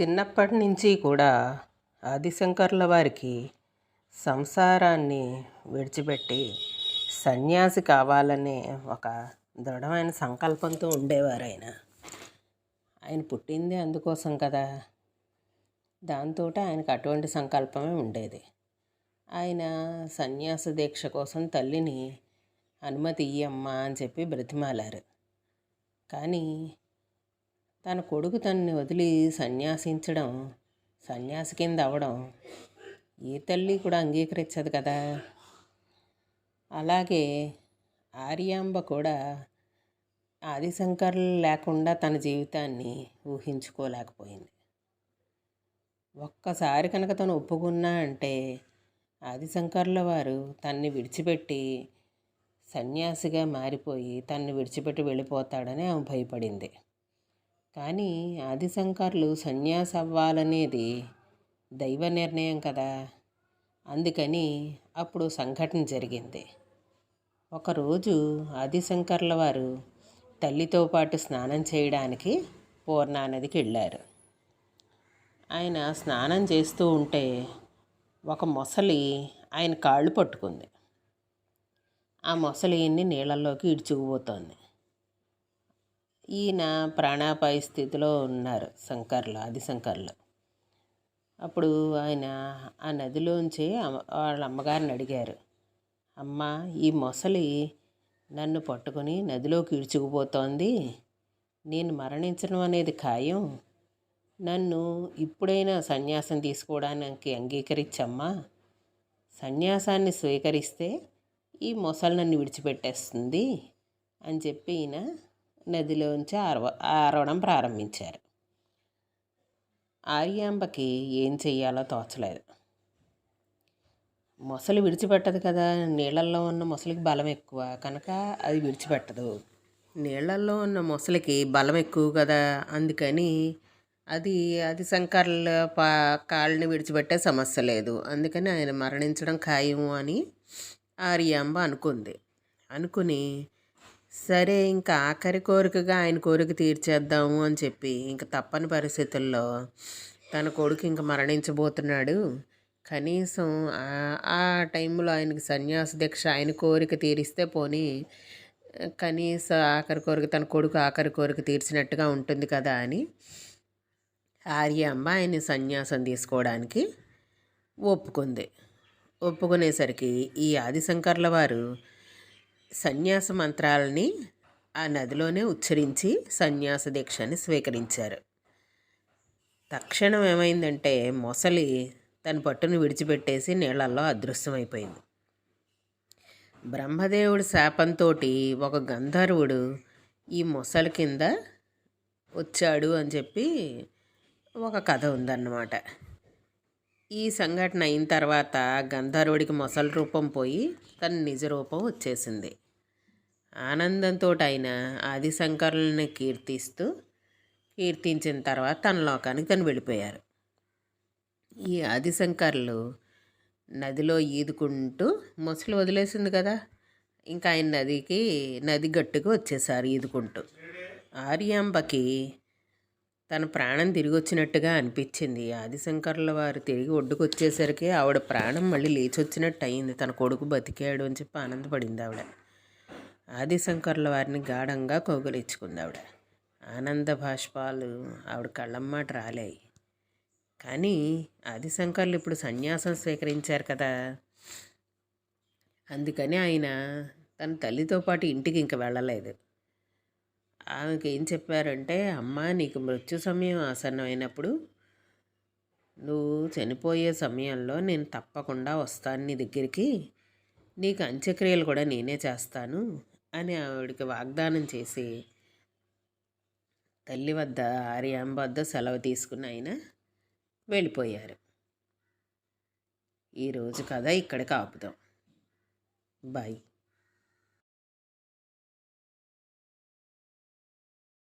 చిన్నప్పటి నుంచి కూడా ఆదిశంకర్ల వారికి సంసారాన్ని విడిచిపెట్టి సన్యాసి కావాలనే ఒక దృఢమైన సంకల్పంతో ఉండేవారు ఆయన ఆయన పుట్టింది అందుకోసం కదా. దాంతో ఆయనకు అటువంటి సంకల్పమే ఉండేది. ఆయన సన్యాస దీక్ష కోసం తల్లిని అనుమతి ఇయ్యమ్మా అని చెప్పి బ్రతిమాలారు. కానీ తన కొడుకు తనని వదిలి సన్యాసించడం సన్యాసి కింద అవ్వడం ఏ తల్లి కూడా అంగీకరించదు కదా. అలాగే ఆర్యాంబ కూడా ఆదిశంకర్లు లేకుండా తన జీవితాన్ని ఊహించుకోలేకపోయింది. ఒక్కసారి కనుక తను ఒప్పుకున్నా అంటే ఆదిశంకర్ల వారు తన్ని విడిచిపెట్టి సన్యాసిగా మారిపోయి తన్ని విడిచిపెట్టి వెళ్ళిపోతాడని ఆమె భయపడింది. కానీ ఆదిశంకర్లు సన్యాసి అవ్వాలనేది దైవ నిర్ణయం కదా. అందుకని అప్పుడు సంఘటన జరిగింది. ఒకరోజు ఆదిశంకర్ల వారు తల్లితో పాటు స్నానం చేయడానికి పూర్ణానదికి వెళ్ళారు. ఆయన స్నానం చేస్తూ ఉంటే ఒక మొసలి ఆయన కాళ్ళు పట్టుకుంది. ఆ మొసలి ఎన్ని నీళ్ళల్లోకి ఇడ్చుకుపోతోంది ఈయన ప్రాణాపాయ స్థితిలో ఉన్నారు శంకర్లు ఆదిశంకర్లు. అప్పుడు ఆయన ఆ నదిలోంచి వాళ్ళ అమ్మగారిని అడిగారు అమ్మ ఈ మొసలి నన్ను పట్టుకొని నదిలోకి ఇడ్చుకుపోతోంది నేను మరణించడం అనేది ఖాయం. నన్ను ఇప్పుడైనా సన్యాసం తీసుకోవడానికి అంగీకరించమ్మా. సన్యాసాన్ని స్వీకరిస్తే ఈ మొసలు నన్ను విడిచిపెట్టేస్తుంది అని చెప్పి ఈయన నదిలోంచి ఆరవ ఆరవడం ప్రారంభించారు. ఆర్యాంబకి ఏం చెయ్యాలో తోచలేదు. మొసలి విడిచిపెట్టదు కదా నీళ్ళల్లో ఉన్న మొసలికి బలం ఎక్కువ కనుక అది విడిచిపెట్టదు. నీళ్ళల్లో ఉన్న మొసలికి బలం ఎక్కువ కదా అందుకని అది అది శంకర్ల పా కాళ్ళని విడిచిపెట్టే సమస్య లేదు. అందుకని ఆయన మరణించడం ఖాయము అని ఆర్యాంబ అనుకుంది. అనుకుని సరే ఇంకా ఆఖరి కోరికగా ఆయన కోరిక తీర్చేద్దాము అని చెప్పి ఇంక తప్పని పరిస్థితుల్లో తన కొడుకు ఇంక మరణించబోతున్నాడు. కనీసం ఆ టైంలో ఆయనకి సన్యాస దీక్ష ఆయన కోరిక తీరిస్తే పోనీ కనీస ఆఖరి కోరిక తన కొడుకు ఆఖరి కోరిక తీర్చినట్టుగా ఉంటుంది కదా అని ఆర్యామ్మ ఆయన సన్యాసం తీసుకోవడానికి ఒప్పుకుంది. ఒప్పుకునేసరికి ఈ ఆదిశంకర్ల వారు సన్యాస మంత్రాలని ఆ నదిలోనే ఉచ్చరించి సన్యాస దీక్షని స్వీకరించారు. తక్షణం ఏమైందంటే మొసలి తన పట్టును విడిచిపెట్టేసి నీళ్ళల్లో అదృశ్యమైపోయింది. బ్రహ్మదేవుడి శాపంతో ఒక గంధర్వుడు ఈ మొసలి కింద వచ్చాడు అని చెప్పి ఒక కథ ఉందన్నమాట. ఈ సంఘటన అయిన తర్వాత గంధర్వుడికి మొసలి రూపం పోయి తన నిజ రూపం వచ్చేసింది. ఆనందంతో ఆయన ఆదిశంకరులని కీర్తిస్తూ కీర్తించిన తర్వాత తన లోకానికి తను వెళ్ళిపోయారు. ఈ ఆదిశంకర్లు నదిలో ఈదుకుంటూ ముసలి వదిలేసింది కదా. ఇంకా ఆయన నదికి నది గట్టుకు వచ్చేసారు ఈదుకుంటూ. ఆర్యాంబకి తన ప్రాణం తిరిగి వచ్చినట్టుగా అనిపించింది. ఆదిశంకర్ల వారు తిరిగి ఒడ్డుకు వచ్చేసరికి ఆవిడ ప్రాణం మళ్ళీ లేచి వచ్చినట్టు అయింది తన కొడుకు బతికాడు అని చెప్పి ఆనందపడింది ఆవిడ. ఆదిశంకర్ల వారిని గాఢంగా కౌగులించుకుంది ఆవిడ ఆనంద భాష్పాలు ఆవిడ కళ్ళమ్మాట రాలేయి. కానీ ఆదిశంకర్లు ఇప్పుడు సన్యాసం స్వీకరించారు కదా. అందుకని ఆయన తన తల్లితో పాటు ఇంటికి ఇంక వెళ్ళలేదు. ఆమెకి ఏం చెప్పారంటే అమ్మ నీకు మృత్యు సమయం ఆసన్నమైనప్పుడు నువ్వు చనిపోయే సమయంలో నేను తప్పకుండా వస్తాను నీ దగ్గరికి. నీకు అంత్యక్రియలు కూడా నేనే చేస్తాను. అని ఆవిడకి వాగ్దానం చేసి తల్లి వద్ద ఆర్యాంబ వద్ద సెలవు తీసుకుని ఆయన వెళ్ళిపోయారు. ఈరోజు కథ ఇక్కడికి ఆపుదాం. బాయ్.